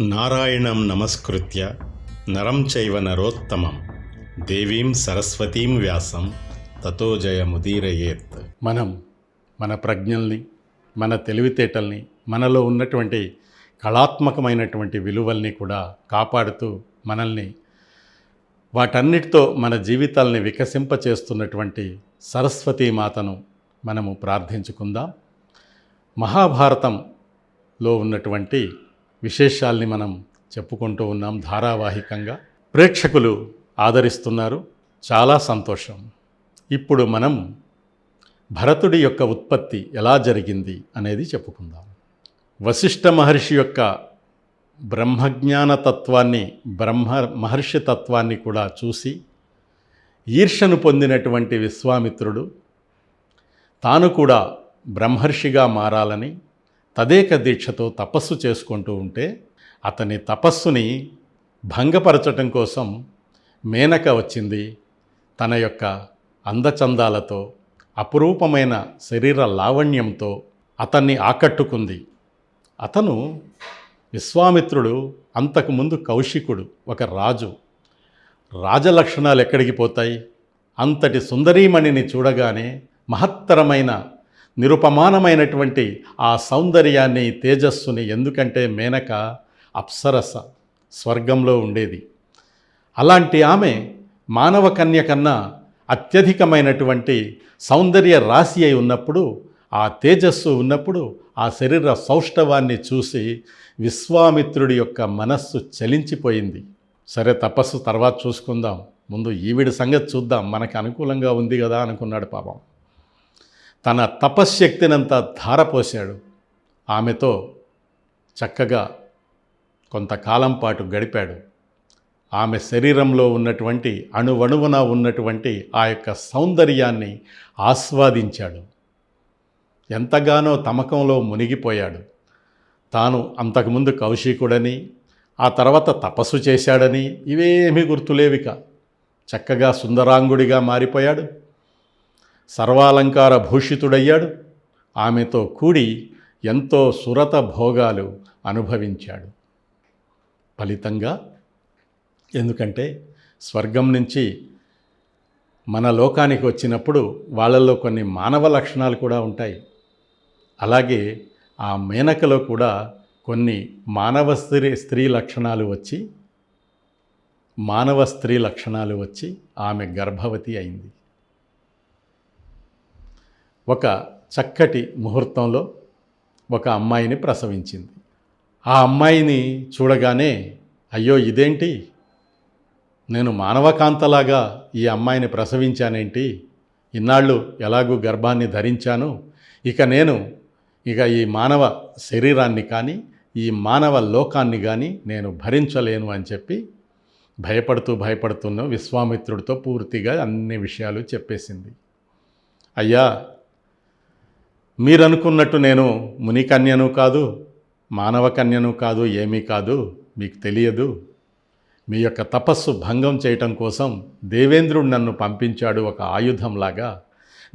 నారాయణం నమస్కృత్య నరం చైవ నరోత్తమం. దేవీం సరస్వతీం వ్యాసం. తతో జయముదీరయేత్. మనం మన ప్రజ్ఞల్ని మన తెలివితేటల్ని మనలో ఉన్నటువంటి కళాత్మకమైనటువంటి విలువల్ని కూడా కాపాడుతూ మనల్ని వాటన్నిటితో మన జీవితాల్ని వికసింపచేస్తున్నటువంటి సరస్వతీమాతను మనము ప్రార్థించుకుందాం. మహాభారతంలో ఉన్నటువంటి విశేషాల్ని మనం చెప్పుకుంటూ ఉన్నాం ధారావాహికంగా. ప్రేక్షకులు ఆదరిస్తున్నారు. చాలా సంతోషం. ఇప్పుడు మనం భరతుడి యొక్క ఉత్పత్తి ఎలా జరిగింది అనేది చెప్పుకుందాం. వశిష్ఠ మహర్షి యొక్క బ్రహ్మజ్ఞాన తత్వాన్ని బ్రహ్మ మహర్షి తత్వాన్ని కూడా చూసి ఈర్షను పొందినటువంటి విశ్వామిత్రుడు తాను కూడా బ్రహ్మర్షిగా మారాలని తదేక దీక్షతో తపస్సు చేసుకుంటూ ఉంటే అతని తపస్సుని భంగపరచటం కోసం మేనక వచ్చింది. తన యొక్క అందచందాలతో అపురూపమైన శరీర లావణ్యంతో అతన్ని ఆకట్టుకుంది. అతను విశ్వామిత్రుడు అంతకుముందు కౌశికుడు ఒక రాజు. రాజలక్షణాలు ఎక్కడికి పోతాయి? అంతటి సుందరీమణిని చూడగానే మహత్తరమైన నిరుపమానమైనటువంటి ఆ సౌందర్యాన్ని తేజస్సుని ఎందుకంటే మేనక అప్సరస స్వర్గంలో ఉండేది. అలాంటి ఆమె మానవ కన్య కన్నా అత్యధికమైనటువంటి సౌందర్య రాశి అయి ఉన్నప్పుడు ఆ తేజస్సు ఉన్నప్పుడు ఆ శరీర సౌష్ఠవాన్ని చూసి విశ్వామిత్రుడి యొక్క మనస్సు చలించిపోయింది. సరే తపస్సు తర్వాత చూసుకుందాం. ముందు ఈవిడి సంగతి చూద్దాం. మనకు అనుకూలంగా ఉంది కదా అనుకున్నాడు పాపం. తన తపశ్శక్తినంతా ధారపోశాడు. ఆమెతో చక్కగా కొంతకాలం పాటు గడిపాడు. ఆమె శరీరంలో ఉన్నటువంటి అణువణువున ఉన్నటువంటి ఆ యొక్క సౌందర్యాన్ని ఆస్వాదించాడు. ఎంతగానో తమకంలో మునిగిపోయాడు. తాను అంతకుముందు కౌశికుడని ఆ తర్వాత తపస్సు చేశాడని ఇవేమీ గుర్తులేవిక. చక్కగా సుందరాంగుడిగా మారిపోయాడు. సర్వాలంకార భూషితుడయ్యాడు. ఆమెతో కూడి ఎంతో సురత భోగాలు అనుభవించాడు. ఫలితంగా ఎందుకంటే స్వర్గం నుంచి మన లోకానికి వచ్చినప్పుడు వాళ్ళల్లో కొన్ని మానవ లక్షణాలు కూడా ఉంటాయి. అలాగే ఆ మేనకలో కూడా కొన్ని మానవ స్త్రీ స్త్రీ లక్షణాలు వచ్చి మానవ స్త్రీ లక్షణాలు వచ్చి ఆమె గర్భవతి అయింది. ఒక చక్కటి ముహూర్తంలో ఒక అమ్మాయిని ప్రసవించింది. ఆ అమ్మాయిని చూడగానే అయ్యో ఇదేంటి? నేను మానవకాంతలాగా ఈ అమ్మాయిని ప్రసవించానేంటి? ఇన్నాళ్ళు ఎలాగూ గర్భాన్ని ధరించాను. ఇక నేను ఇక ఈ మానవ శరీరాన్ని కానీ ఈ మానవ లోకాన్ని కానీ నేను భరించలేను అని చెప్పి భయపడుతూ భయపడుతున్న విశ్వామిత్రుడితో పూర్తిగా అన్ని విషయాలు చెప్పేసింది. అయ్యా మీరనుకున్నట్టు నేను మునికన్యను కాదు మానవ కన్యను కాదు ఏమీ కాదు మీకు తెలియదు. మీ యొక్క తపస్సు భంగం చేయటం కోసం దేవేంద్రుడు నన్ను పంపించాడు ఒక ఆయుధంలాగా.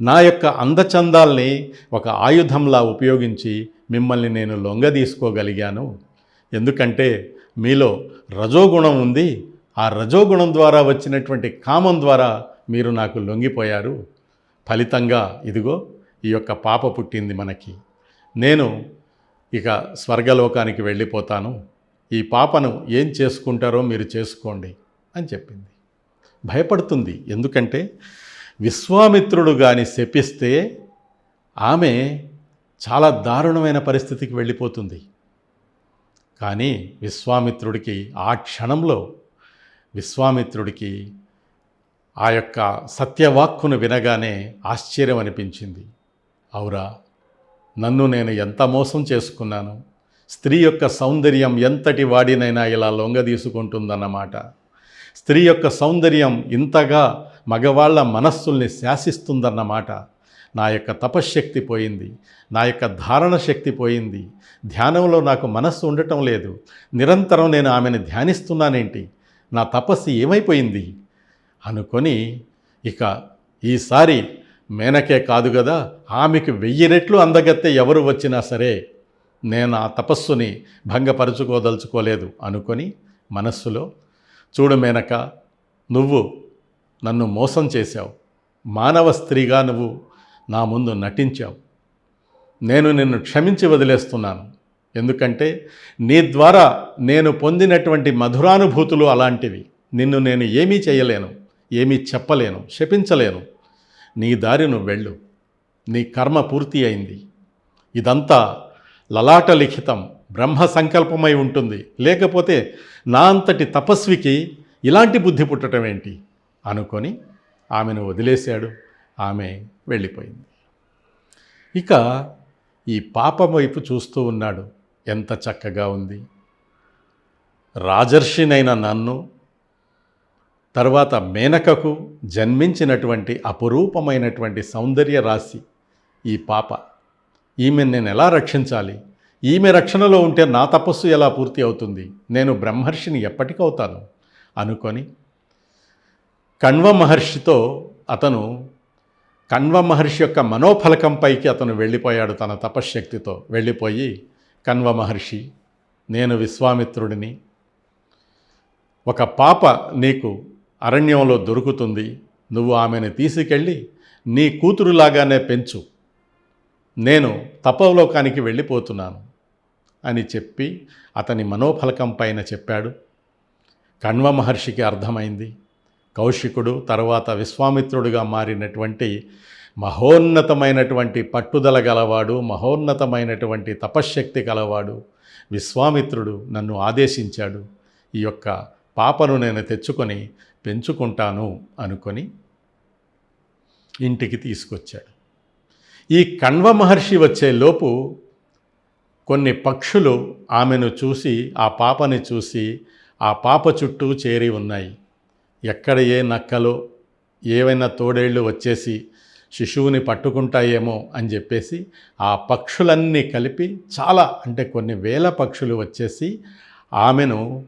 నా యొక్క అందచందాల్ని ఒక ఆయుధంలా ఉపయోగించి మిమ్మల్ని నేను లొంగ తీసుకోగలిగాను ఎందుకంటే మీలో రజోగుణం ఉంది. ఆ రజోగుణం ద్వారా వచ్చినటువంటి కామం ద్వారా మీరు నాకు లొంగిపోయారు. ఫలితంగా ఇదిగో ఈ యొక్క పాప పుట్టింది మనకి. నేను ఇక స్వర్గలోకానికి వెళ్ళిపోతాను. ఈ పాపను ఏం చేసుకుంటారో మీరు చేసుకోండి అని చెప్పింది. భయపడుతుంది. ఎందుకంటే విశ్వామిత్రుడు కానీ శపిస్తే ఆమె చాలా దారుణమైన పరిస్థితికి వెళ్ళిపోతుంది. కానీ విశ్వామిత్రుడికి ఆ క్షణంలో విశ్వామిత్రుడికి ఆ యొక్క సత్యవాక్కును వినగానే ఆశ్చర్యం అనిపించింది. అవురా నన్ను నేను ఎంత మోసం చేసుకున్నాను? స్త్రీ యొక్క సౌందర్యం ఎంతటి వాడినైనా ఇలా లొంగదీసుకుంటుందన్నమాట. స్త్రీ యొక్క సౌందర్యం ఇంతగా మగవాళ్ళ మనస్సుల్ని శాసిస్తుందన్నమాట. నా యొక్క తపశ్శక్తి పోయింది నా యొక్క ధారణ శక్తి పోయింది. ధ్యానంలో నాకు మనస్సు ఉండటం లేదు. నిరంతరం నేను ఆమెను ధ్యానిస్తున్నానేంటి? నా తపస్సు ఏమైపోయింది? అనుకొని ఇక ఈసారి మేనకే కాదు కదా ఆమెకు వెయ్యి రెట్లు అందగత్తె ఎవరు వచ్చినా సరే నేను ఆ తపస్సుని భంగపరుచుకోదలుచుకోలేదు అనుకొని మనస్సులో చూడు మేనక నువ్వు నన్ను మోసం చేశావు. మానవ స్త్రీగా నువ్వు నా ముందు నటించావు. నేను నిన్ను క్షమించి వదిలేస్తున్నాను. ఎందుకంటే నీ ద్వారా నేను పొందినటువంటి మధురానుభూతులు అలాంటివి. నిన్ను నేను ఏమీ చేయలేను ఏమీ చెప్పలేను శపించలేను. నీ దారి నువ్వు వెళ్ళు. నీ కర్మ పూర్తి అయింది. ఇదంతా లలాట లిఖితం బ్రహ్మ సంకల్పమై ఉంటుంది. లేకపోతే నా అంతటి తపస్వికి ఇలాంటి బుద్ధి పుట్టడం ఏంటి? అనుకొని ఆమెను వదిలేశాడు. ఆమె వెళ్ళిపోయింది. ఇక ఈ పాపం వైపు చూస్తూ ఉన్నాడు. ఎంత చక్కగా ఉంది. రాజర్షినైన నన్ను తర్వాత మేనకకు జన్మించినటువంటి అపురూపమైనటువంటి సౌందర్య రాశి ఈ పాప. ఈమెను నేను ఎలా రక్షించాలి? ఈమె రక్షణలో ఉంటే నా తపస్సు ఎలా పూర్తి అవుతుంది? నేను బ్రహ్మర్షిని ఎప్పటికవుతాను? అనుకొని కణ్వ మహర్షితో అతను కణ్వ మహర్షి యొక్క మనోఫలకంపైకి అతను వెళ్ళిపోయాడు తన తపశ్శక్తితో. వెళ్ళిపోయి కణ్వ మహర్షి నేను విశ్వామిత్రుడిని ఒక పాప నీకు అరణ్యంలో దొరుకుతుంది. నువ్వు ఆమెను తీసుకెళ్ళి నీ కూతురులాగానే పెంచు. నేను తపోలోకానికి వెళ్ళిపోతున్నాను అని చెప్పి అతని మనోఫలకం పైన చెప్పాడు. కణ్వ మహర్షికి అర్థమైంది. కౌశికుడు తర్వాత విశ్వామిత్రుడుగా మారినటువంటి మహోన్నతమైనటువంటి పట్టుదల గలవాడు మహోన్నతమైనటువంటి తపశ్శక్తి గలవాడు విశ్వామిత్రుడు నన్ను ఆదేశించాడు. ఈ యొక్క పాపను నేను తెచ్చుకొని పెంచుకుంటాను అనుకొని ఇంటికి తీసుకొచ్చాడు. ఈ కణ్వ మహర్షి వచ్చే లోపు కొన్ని పక్షులు ఆమెను చూసి ఆ పాపని చూసి ఆ పాప చుట్టూ చేరి ఉన్నాయి. ఎక్కడ ఏ నక్కలో ఏవైనా తోడేళ్ళు వచ్చేసి శిశువుని పట్టుకుంటాయేమో అని చెప్పేసి ఆ పక్షులన్నీ కలిపి చాలా అంటే కొన్ని వేల పక్షులు వచ్చేసి ఆమెను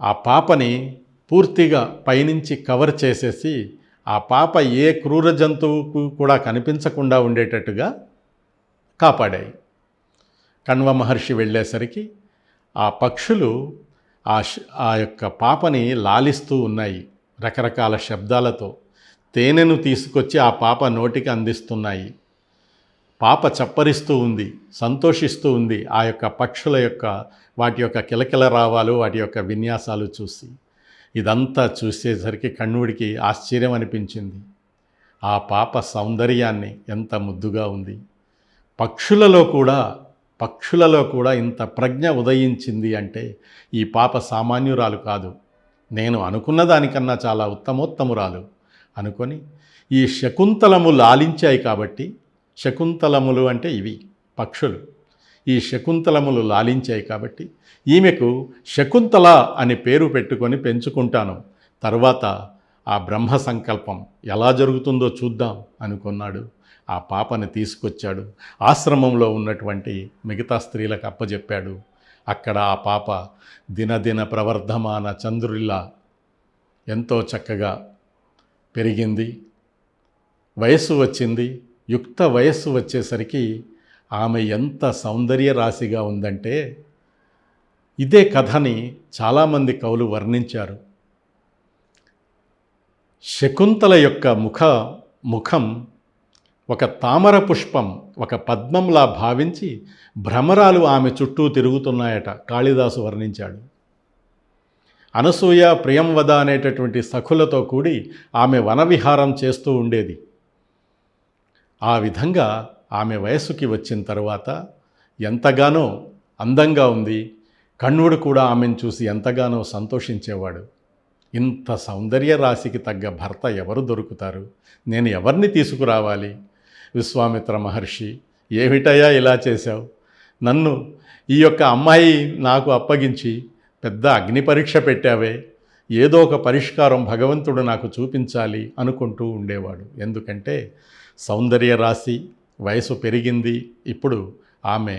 ఆ పాపని పూర్తిగా పైనుంచి కవర్ చేసేసి ఆ పాప ఏ క్రూర జంతువుకు కూడా కనిపించకుండా ఉండేటట్టుగా కాపాడాయి. కణ్వ మహర్షి వెళ్ళేసరికి ఆ పక్షులు ఆ ఆ యొక్క పాపని లాలిస్తూ ఉన్నాయి రకరకాల శబ్దాలతో. తేనెను తీసుకొచ్చి ఆ పాప నోటికి అందిస్తున్నాయి. పాప చప్పరిస్తూ ఉంది సంతోషిస్తూ ఉంది ఆ యొక్క పక్షుల యొక్క వాటి యొక్క కిలకిల రావాలు వాటి యొక్క విన్యాసాలు చూసి. ఇదంతా చూసేసరికి కణ్ణుడికి ఆశ్చర్యం అనిపించింది. ఆ పాప సౌందర్యాన్ని ఎంత ముద్దుగా ఉంది. పక్షులలో కూడా పక్షులలో కూడా ఇంత ప్రజ్ఞ ఉదయించింది అంటే ఈ పాప సామాన్యురాలు కాదు. నేను అనుకున్న దానికన్నా చాలా ఉత్తమోత్తమురాలు అనుకొని ఈ శకుంతలము లాలించాయి కాబట్టి శకుంతలములు అంటే ఇవి పక్షులు. ఈ శకుంతలములు లాలించాయి కాబట్టి ఈమెకు శకుంతల అనే పేరు పెట్టుకొని పెంచుకుంటాను. తర్వాత ఆ బ్రహ్మ సంకల్పం ఎలా జరుగుతుందో చూద్దాం అనుకున్నాడు. ఆ పాపని తీసుకొచ్చాడు. ఆశ్రమంలో ఉన్నటువంటి మిగతా స్త్రీలకు అప్పజెప్పాడు. అక్కడ ఆ పాప దినదిన ప్రవర్ధమాన చంద్రుల్లా ఎంతో చక్కగా పెరిగింది. వయస్సు వచ్చింది. యుక్త వయస్సు వచ్చేసరికి ఆమె ఎంత సౌందర్య రాశిగా ఉందంటే ఇదే కథని చాలామంది కవులు వర్ణించారు. శకుంతల యొక్క ముఖ ముఖం ఒక తామర పుష్పం ఒక పద్మంలా భావించి భ్రమరాలు ఆమె చుట్టూ తిరుగుతున్నాయట కాళిదాసు వర్ణించాడు. అనసూయ ప్రియంవద అనేటటువంటి సఖులతో కూడి ఆమె వనవిహారం చేస్తూ ఉండేది. ఆ విధంగా ఆమె వయస్సుకి వచ్చిన తర్వాత ఎంతగానో అందంగా ఉంది. కణ్వుడు కూడా ఆమెను చూసి ఎంతగానో సంతోషించేవాడు. ఇంత సౌందర్య రాశికి తగ్గ భర్త ఎవరు దొరుకుతారు? నేను ఎవరిని తీసుకురావాలి? విశ్వామిత్ర మహర్షి ఏమిటయ్యా ఇలా చేశావు? నన్ను ఈ యొక్క అమ్మాయి నాకు అప్పగించి పెద్ద అగ్ని పరీక్ష పెట్టావే. ఏదో ఒక పరిష్కారం భగవంతుడు నాకు చూపించాలి అనుకుంటూ ఉండేవాడు. ఎందుకంటే సౌందర్య రాశి వయసు పెరిగింది. ఇప్పుడు ఆమె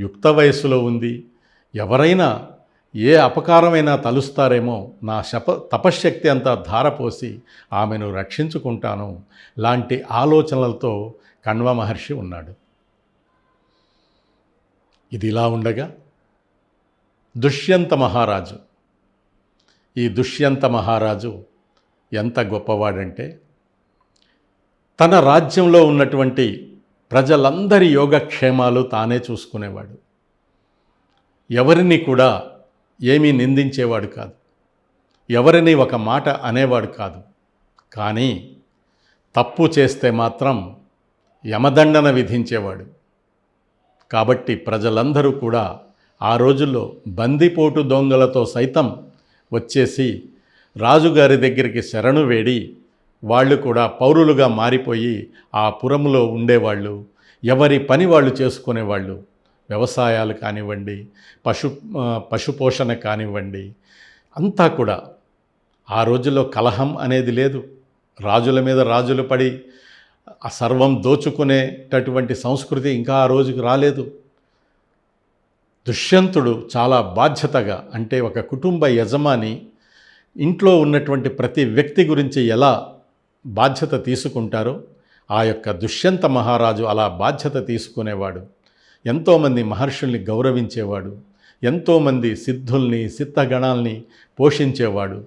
యుక్త వయస్సులో ఉంది. ఎవరైనా ఏ అపకారమైనా తలుస్తారేమో నా శప తపశ్శక్తి అంతా ధారపోసి ఆమెను రక్షించుకుంటాను లాంటి ఆలోచనలతో కణ్వ మహర్షి ఉన్నాడు. ఇది ఇలా ఉండగా దుష్యంత మహారాజు ఈ దుష్యంత మహారాజు ఎంత గొప్పవాడంటే తన రాజ్యంలో ఉన్నటువంటి ప్రజలందరి యోగక్షేమాలు తానే చూసుకునేవాడు. ఎవరిని కూడా ఏమీ నిందించేవాడు కాదు. ఎవరిని ఒక మాట అనేవాడు కాదు. కానీ తప్పు చేస్తే మాత్రం యమదండన విధించేవాడు. కాబట్టి ప్రజలందరూ కూడా ఆ రోజుల్లో బందిపోటు దొంగలతో సైతం వచ్చేసి రాజుగారి దగ్గరికి శరణు వేడి వాళ్ళు కూడా పౌరులుగా మారిపోయి ఆ పురములో ఉండేవాళ్ళు ఎవరి పని వాళ్ళు చేసుకునేవాళ్ళు వ్యవసాయాలు కానివ్వండి పశు పశుపోషణ కానివ్వండి అంతా కూడా ఆ రోజుల్లో కలహం అనేది లేదు. రాజుల మీద రాజులు పడి ఆ సర్వం దోచుకునేటటువంటి సంస్కృతి ఇంకా ఆ రోజుకి రాలేదు. దుష్యంతుడు చాలా బాధ్యతగా అంటే ఒక కుటుంబ యజమాని ఇంట్లో ఉన్నటువంటి ప్రతి వ్యక్తి గురించి ఎలా బాధ్యత తీసుకుంటారో ఆ యొక్క దుష్యంత మహారాజు అలా బాధ్యత తీసుకునేవాడు. ఎంతోమంది మహర్షుల్ని గౌరవించేవాడు. ఎంతోమంది సిద్ధుల్ని సిద్ధగణాల్ని పోషించేవాడు.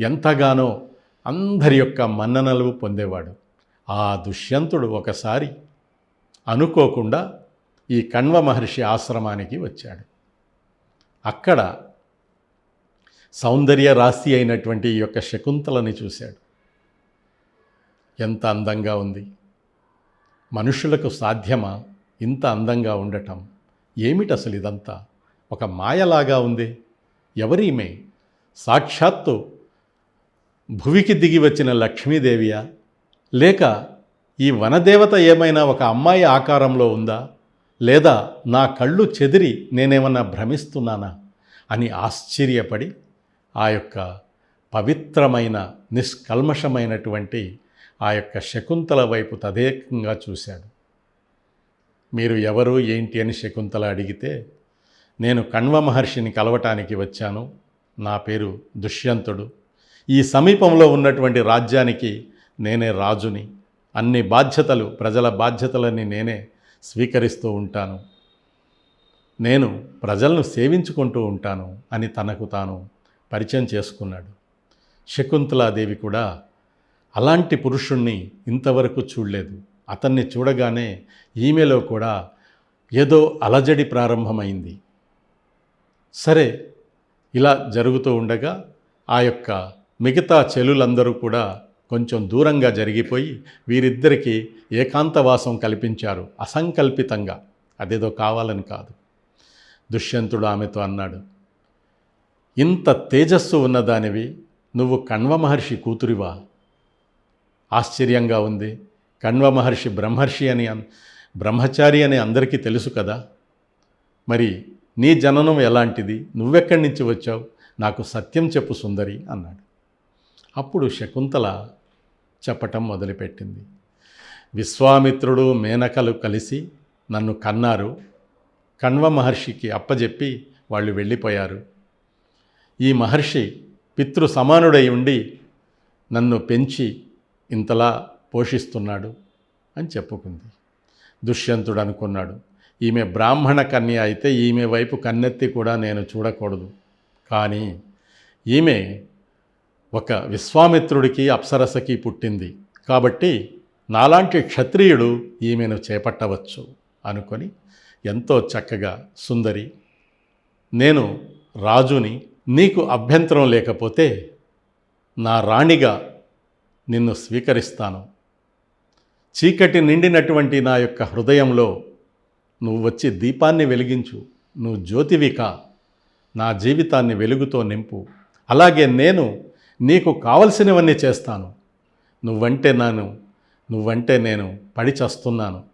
ఎంతగానో అందరి యొక్క మన్ననలు పొందేవాడు. ఆ దుష్యంతుడు ఒకసారి అనుకోకుండా ఈ కణ్వ మహర్షి ఆశ్రమానికి వచ్చాడు. అక్కడ సౌందర్య రాశి అయినటువంటి ఈ యొక్క శకుంతలని చూశాడు. ఎంత అందంగా ఉంది. మనుషులకు సాధ్యమా ఇంత అందంగా ఉండటం? ఏమిటి అసలు ఇదంతా? ఒక మాయలాగా ఉంది. ఎవరీమే? సాక్షాత్తు భువికి దిగి వచ్చిన లక్ష్మీదేవియా? లేక ఈ వనదేవత ఏమైనా ఒక అమ్మాయి ఆకారంలో ఉందా? లేదా నా కళ్ళు చెదిరి నేనేమన్నా భ్రమిస్తున్నానా? అని ఆశ్చర్యపడి ఆ యొక్క పవిత్రమైన నిష్కల్మషమైనటువంటి ఆ యొక్క శకుంతల వైపు తదేకంగా చూశాడు. మీరు ఎవరు ఏంటి అని శకుంతల అడిగితే నేను కణ్వ మహర్షిని కలవటానికి వచ్చాను. నా పేరు దుష్యంతుడు. ఈ సమీపంలో ఉన్నటువంటి రాజ్యానికి నేనే రాజుని. అన్ని బాధ్యతలు ప్రజల బాధ్యతలని నేనే స్వీకరిస్తూ ఉంటాను. నేను ప్రజలను సేవించుకుంటూ ఉంటాను అని తనకు తాను పరిచయం చేసుకున్నాడు. శకుంతలాదేవి కూడా అలాంటి పురుషుణ్ణి ఇంతవరకు చూడలేదు. అతన్ని చూడగానే ఈమెలో కూడా ఏదో అలజడి ప్రారంభమైంది. సరే ఇలా జరుగుతూ ఉండగా ఆ యొక్క మిగతా చెలులందరూ కూడా కొంచెం దూరంగా జరిగిపోయి వీరిద్దరికీ ఏకాంతవాసం కల్పించారు అసంకల్పితంగా. అదేదో కావాలని కాదు. దుష్యంతుడు ఆమెతో అన్నాడు ఇంత తేజస్సు ఉన్నదానివి నువ్వు కణ్వ మహర్షి కూతురివా? ఆశ్చర్యంగా ఉంది. కణ్వ మహర్షి బ్రహ్మర్షి అని బ్రహ్మచారి అని అందరికీ తెలుసు కదా. మరి నీ జననం ఎలాంటిది? నువ్వెక్కడి నుంచి వచ్చావు? నాకు సత్యం చెప్పు సుందరి అన్నాడు. అప్పుడు శకుంతల చెప్పటం మొదలుపెట్టింది. విశ్వామిత్రుడు మేనకలు కలిసి నన్ను కన్నారు. కణ్వ మహర్షికి అప్పజెప్పి వాళ్ళు వెళ్ళిపోయారు. ఈ మహర్షి పితృ సమానుడై ఉండి నన్ను పెంచి ఇంతలా పోషిస్తున్నాడు అని చెప్పుకుంది. దుష్యంతుడు అనుకున్నాడు ఈమె బ్రాహ్మణ కన్య అయితే ఈమె వైపు కన్నెత్తి కూడా నేను చూడకూడదు. కానీ ఈమె ఒక విశ్వామిత్రుడికి అప్సరసకి పుట్టింది. కాబట్టి నాలాంటి క్షత్రియుడు ఈమెను చేపట్టవచ్చు అనుకొని ఎంతో చక్కగా సుందరి నేను రాజుని నీకు అభ్యంతరం లేకపోతే నా రాణిగా నిన్ను స్వీకరిస్తాను. చీకటి నిండినటువంటి నా యొక్క హృదయంలో నువ్వు వచ్చి దీపాన్ని వెలిగించు. నువ్వు జ్యోతివిక నా జీవితాన్ని వెలుగుతో నింపు. అలాగే నేను నీకు కావలసినవన్నీ చేస్తాను. నువ్వంటే నాను నువ్వంటే నేను పడి చస్తున్నాను.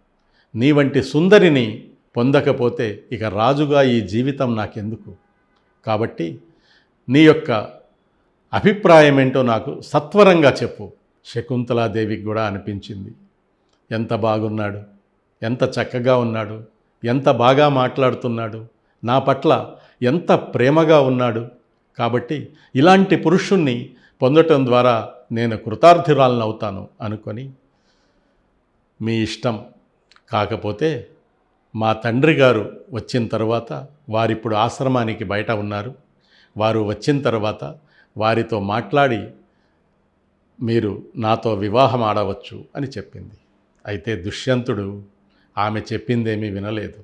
నీ వంటి సుందరిని పొందకపోతే ఇక రాజుగా ఈ జీవితం నాకెందుకు? కాబట్టి నీ యొక్క అభిప్రాయం ఏంటో నాకు సత్వరంగా చెప్పు. శకుంతలాదేవికి కూడా అనిపించింది. ఎంత బాగున్నాడు ఎంత చక్కగా ఉన్నాడు ఎంత బాగా మాట్లాడుతున్నాడు నా పట్ల ఎంత ప్రేమగా ఉన్నాడు. కాబట్టి ఇలాంటి పురుషుణ్ణి పొందటం ద్వారా నేను కృతార్థురాలను అవుతాను అనుకొని మీ ఇష్టం కాకపోతే మా తండ్రి గారు వచ్చిన తర్వాత వారిప్పుడు ఆశ్రమానికి బయట ఉన్నారు. వారు వచ్చిన తర్వాత వారితో మాట్లాడి మీరు నాతో వివాహం ఆడవచ్చు అని చెప్పింది. అయితే దుష్యంతుడు ఆమె చెప్పిందేమీ వినలేదు.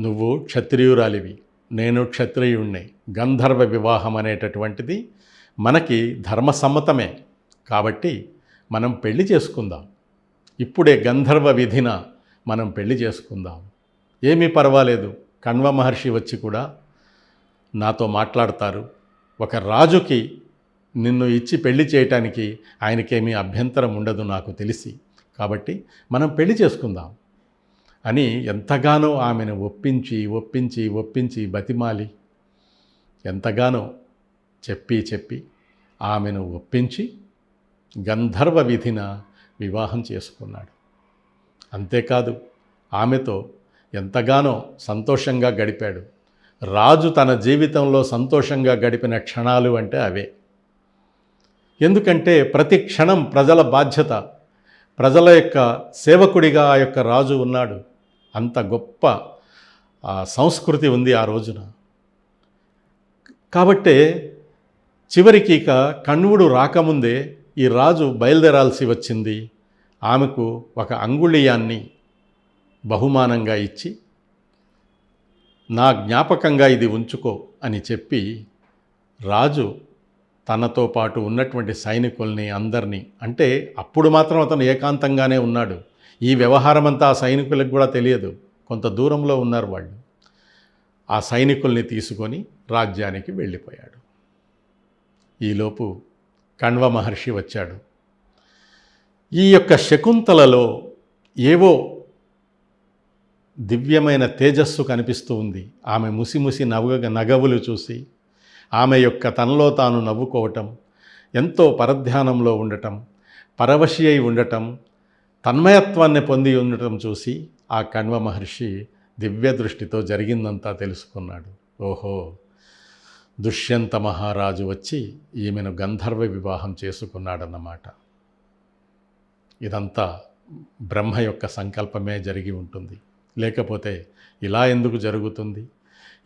నువ్వు క్షత్రియురాలివి నేను క్షత్రియుణ్ణి. గంధర్వ వివాహం అనేటటువంటిది మనకి ధర్మసమ్మతమే కాబట్టి మనం పెళ్ళి చేసుకుందాం. ఇప్పుడే గంధర్వ విధిన మనం పెళ్ళి చేసుకుందాం. ఏమీ పర్వాలేదు. కణ్వ మహర్షి వచ్చి కూడా నాతో మాట్లాడతారు. ఒక రాజుకి నిన్ను ఇచ్చి పెళ్ళి చేయటానికి ఆయనకేమీ అభ్యంతరం ఉండదు నాకు తెలిసి. కాబట్టి మనం పెళ్ళి చేసుకుందాం అని ఎంతగానో ఆమెను ఒప్పించి ఒప్పించి ఒప్పించి బతిమాలి. ఎంతగానో చెప్పి చెప్పి ఆమెను ఒప్పించి గంధర్వ విధిన వివాహం చేసుకున్నాడు. అంతేకాదు ఆమెతో ఎంతగానో సంతోషంగా గడిపాడు. రాజు తన జీవితంలో సంతోషంగా గడిపిన క్షణాలు అంటే అవే. ఎందుకంటే ప్రతి క్షణం ప్రజల బాధ్యత ప్రజల యొక్క సేవకుడిగా ఆ యొక్క రాజు ఉన్నాడు. అంత గొప్ప సంస్కృతి ఉంది ఆ రోజున. కాబట్టే చివరికి ఇక కణ్వుడు రాకముందే ఈ రాజు బయలుదేరాల్సి వచ్చింది. ఆమెకు ఒక అంగుళీయాన్ని బహుమానంగా ఇచ్చి నా జ్ఞాపకంగా ఇది ఉంచుకో అని చెప్పి రాజు తనతో పాటు ఉన్నటువంటి సైనికుల్ని అందరినీ అంటే అప్పుడు మాత్రం అతను ఏకాంతంగానే ఉన్నాడు. ఈ వ్యవహారం అంతా ఆ సైనికులకు కూడా తెలియదు. కొంత దూరంలో ఉన్నారు వాళ్ళు. ఆ సైనికుల్ని తీసుకొని రాజ్యానికి వెళ్ళిపోయాడు. ఈలోపు కణ్వ మహర్షి వచ్చాడు. ఈ యొక్క శకుంతలలో ఏవో దివ్యమైన తేజస్సు కనిపిస్తూ ఉంది. ఆమె ముసిముసి నవ్వ నగవులు చూసి ఆమె యొక్క తనలో తాను నవ్వుకోవటం ఎంతో పరధ్యానంలో ఉండటం పరవశి అయి ఉండటం తన్మయత్వాన్ని పొంది ఉండటం చూసి ఆ కణ్వ మహర్షి దివ్య దృష్టితో జరిగిందంతా తెలుసుకున్నాడు. ఓహో! దుష్యంత మహారాజు వచ్చి ఈమెను గంధర్వ వివాహం చేసుకున్నాడన్నమాట. ఇదంతా బ్రహ్మ యొక్క సంకల్పమే జరిగి ఉంటుంది. లేకపోతే ఇలా ఎందుకు జరుగుతుంది?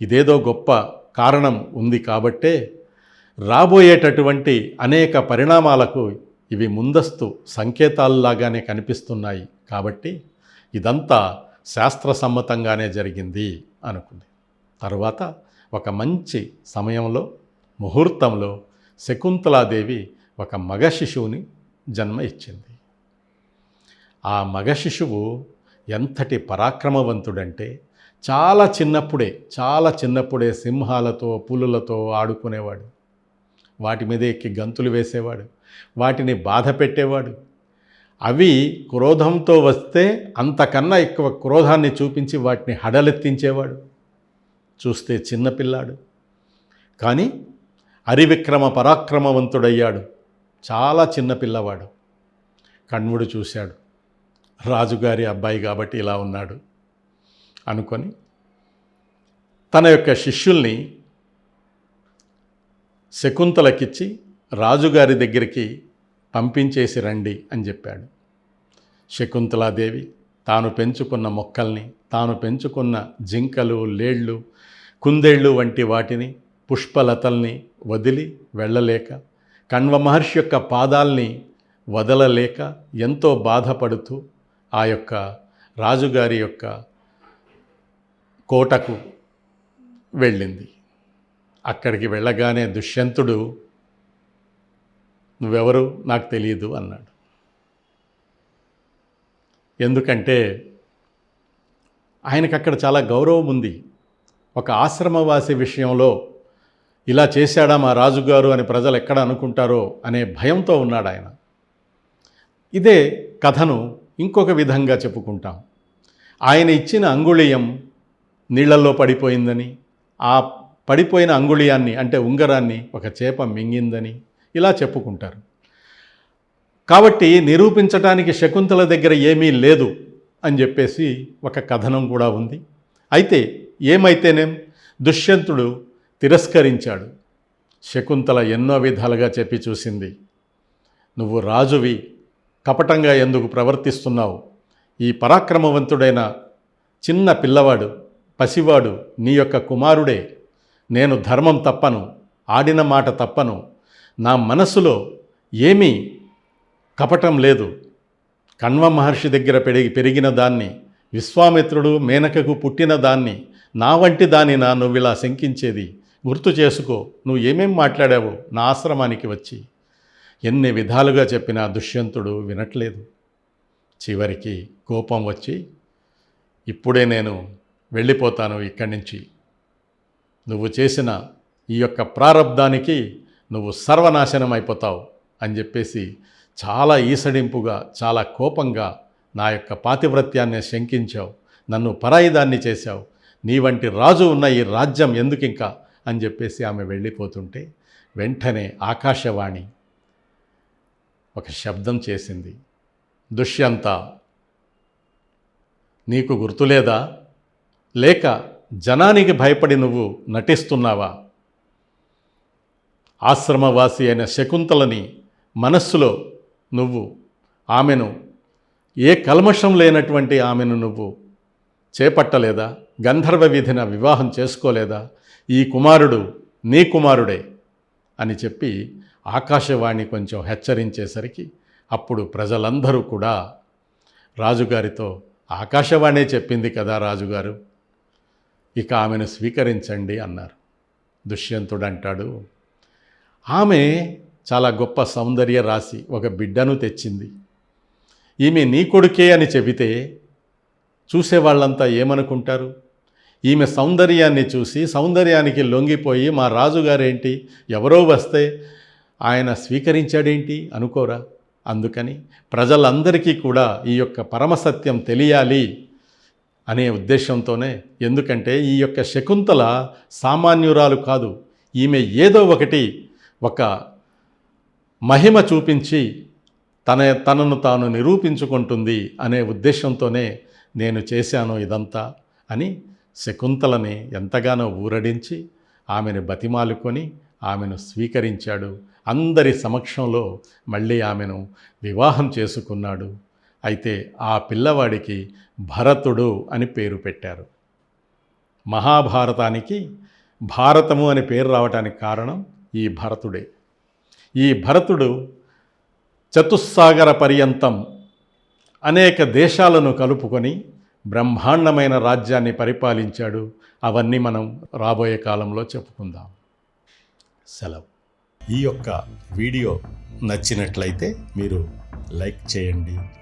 ఇదేదో గొప్ప కారణం ఉంది కాబట్టే రాబోయేటటువంటి అనేక పరిణామాలకు ఇవి ముందస్తు సంకేతాల్లాగానే కనిపిస్తున్నాయి కాబట్టి ఇదంతా శాస్త్రసమ్మతంగానే జరిగింది అనుకుంది. తరువాత ఒక మంచి సమయంలో ముహూర్తంలో శకుంతలాదేవి ఒక మగ శిశువుని జన్మ ఇచ్చింది. ఆ మగ శిశువు ఎంతటి పరాక్రమవంతుడంటే చాలా చిన్నప్పుడే చాలా చిన్నప్పుడే సింహాలతో పులులతో ఆడుకునేవాడు. వాటి మీద ఎక్కి గంతులు వేసేవాడు. వాటిని బాధ పెట్టేవాడు. అవి క్రోధంతో వస్తే అంతకన్నా ఎక్కువ క్రోధాన్ని చూపించి వాటిని హడలెత్తించేవాడు. చూస్తే చిన్నపిల్లాడు కానీ అరివిక్రమ పరాక్రమవంతుడయ్యాడు. చాలా చిన్నపిల్లవాడు కణ్వుడు చూశాడు. రాజుగారి అబ్బాయి కాబట్టి ఇలా ఉన్నాడు. అనుకొని తన యొక్క శిష్యుల్ని శకుంతలకిచ్చి రాజుగారి దగ్గరికి పంపించేసి రండి అని చెప్పాడు. శకుంతలాదేవి తాను పెంచుకున్న మొక్కల్ని తాను పెంచుకున్న జింకలు లేళ్ళు కుందేళ్ళు వంటి వాటిని పుష్పలతల్ని వదిలి వెళ్ళలేక కణ్వ మహర్షి యొక్క పాదాల్ని వదలలేక ఎంతో బాధపడుతూ ఆ యొక్క రాజుగారి యొక్క కోటకు వెళ్ళింది. అక్కడికి వెళ్ళగానే దుష్యంతుడు నువ్వెవరు? నాకు తెలియదు అన్నాడు. ఎందుకంటే ఆయనకు అక్కడ చాలా గౌరవం ఉంది. ఒక ఆశ్రమవాసి విషయంలో ఇలా చేశాడా మా రాజుగారు అని ప్రజలు ఎక్కడ అనుకుంటారో అనే భయంతో ఉన్నాడు ఆయన. ఇదే కథను ఇంకొక విధంగా చెప్పుకుంటాం. ఆయన ఇచ్చిన అంగుళీయం నీళ్ళలో పడిపోయిందని ఆ పడిపోయిన అంగుళీయాన్ని అంటే ఉంగరాన్ని ఒక చేప మింగిందని ఇలా చెప్పుకుంటారు. కాబట్టి నిరూపించటానికి శకుంతల దగ్గర ఏమీ లేదు అని చెప్పేసి ఒక కథనం కూడా ఉంది. అయితే ఏమైతేనేం? దుష్యంతుడు తిరస్కరించాడు. శకుంతల ఎన్నో విధాలుగా చెప్పి చూసింది. నువ్వు రాజువి కపటంగా ఎందుకు ప్రవర్తిస్తున్నావు? ఈ పరాక్రమవంతుడైన చిన్న పిల్లవాడు పసివాడు నీ యొక్క కుమారుడే. నేను ధర్మం తప్పను ఆడిన మాట తప్పను. నా మనసులో ఏమీ కపటం లేదు. కణ్వ మహర్షి దగ్గర పెరిగి పెరిగిన దాన్ని విశ్వామిత్రుడు మేనకకు పుట్టిన దాన్ని నా వంటి దాని నా నువ్విలా శంకించేది. గుర్తు చేసుకో నువ్వు ఏమేం మాట్లాడావో నా ఆశ్రమానికి వచ్చి. ఎన్ని విధాలుగా చెప్పినా దుష్యంతుడు వినట్లేదు. చివరికి కోపం వచ్చి ఇప్పుడే నేను వెళ్ళిపోతాను ఇక్కడి నుంచి. నువ్వు చేసిన ఈ యొక్క ప్రారంధానికి నువ్వు సర్వనాశనం అయిపోతావు అని చెప్పేసి చాలా ఈసడింపుగా చాలా కోపంగా నా యొక్క పాతివ్రత్యాన్ని శంకించావు. నన్ను పరాయిదాన్ని చేశావు. నీ వంటి రాజు ఉన్న ఈ రాజ్యం ఎందుకు ఇంకా అని చెప్పేసి ఆమె వెళ్ళిపోతుంటే వెంటనే ఆకాశవాణి ఒక శబ్దం చేసింది. దుష్యంత నీకు గుర్తులేదా? లేక జనానికి భయపడి నువ్వు నటిస్తున్నావా? ఆశ్రమవాసి అయిన శకుంతలని మనస్సులో నువ్వు ఆమెను ఏ కల్మషం లేనటువంటి ఆమెను నువ్వు చేపట్టలేదా? గంధర్వ విధిన వివాహం చేసుకోలేదా? ఈ కుమారుడు నీ కుమారుడే అని చెప్పి ఆకాశవాణి కొంచెం హెచ్చరించేసరికి అప్పుడు ప్రజలందరూ కూడా రాజుగారితో ఆకాశవాణి చెప్పింది కదా రాజుగారు ఇక ఆమెను స్వీకరించండి అన్నారు. దుష్యంతుడు అంటాడు ఆమె చాలా గొప్ప సౌందర్య రాశి ఒక బిడ్డను తెచ్చింది. ఈమె నీ కొడుకే అని చెబితే చూసేవాళ్ళంతా ఏమనుకుంటారు? ఈమె సౌందర్యాన్ని చూసి సౌందర్యానికి లొంగిపోయి మా రాజుగారేంటి? ఎవరో వస్తే ఆయన స్వీకరించాడేంటి? అనుకోరా. అందుకని ప్రజలందరికీ కూడా ఈ యొక్క పరమసత్యం తెలియాలి అనే ఉద్దేశంతోనే ఎందుకంటే ఈ యొక్క శకుంతల సామాన్యురాలు కాదు ఈమె ఏదో ఒకటి ఒక మహిమ చూపించి తన తనను తాను నిరూపించుకుంటుంది అనే ఉద్దేశంతోనే నేను చేశాను ఇదంతా అని శకుంతలని ఎంతగానో ఊరడించి ఆమెను బతిమాలుకొని ఆమెను స్వీకరించాడు. అందరి సమక్షంలో మళ్ళీ ఆమెను వివాహం చేసుకున్నాడు. అయితే ఆ పిల్లవాడికి భరతుడు అని పేరు పెట్టారు. మహాభారతానికి భారతము అని పేరు రావడానికి కారణం ఈ భరతుడే. ఈ భరతుడు చతుస్సాగర పర్యంతం అనేక దేశాలను కలుపుకొని బ్రహ్మాండమైన రాజ్యాన్ని పరిపాలించాడు. అవన్నీ మనం రాబోయే కాలంలో చెప్పుకుందాం. సెలవు. ఈ యొక్క వీడియో నచ్చినట్లయితే మీరు లైక్ చేయండి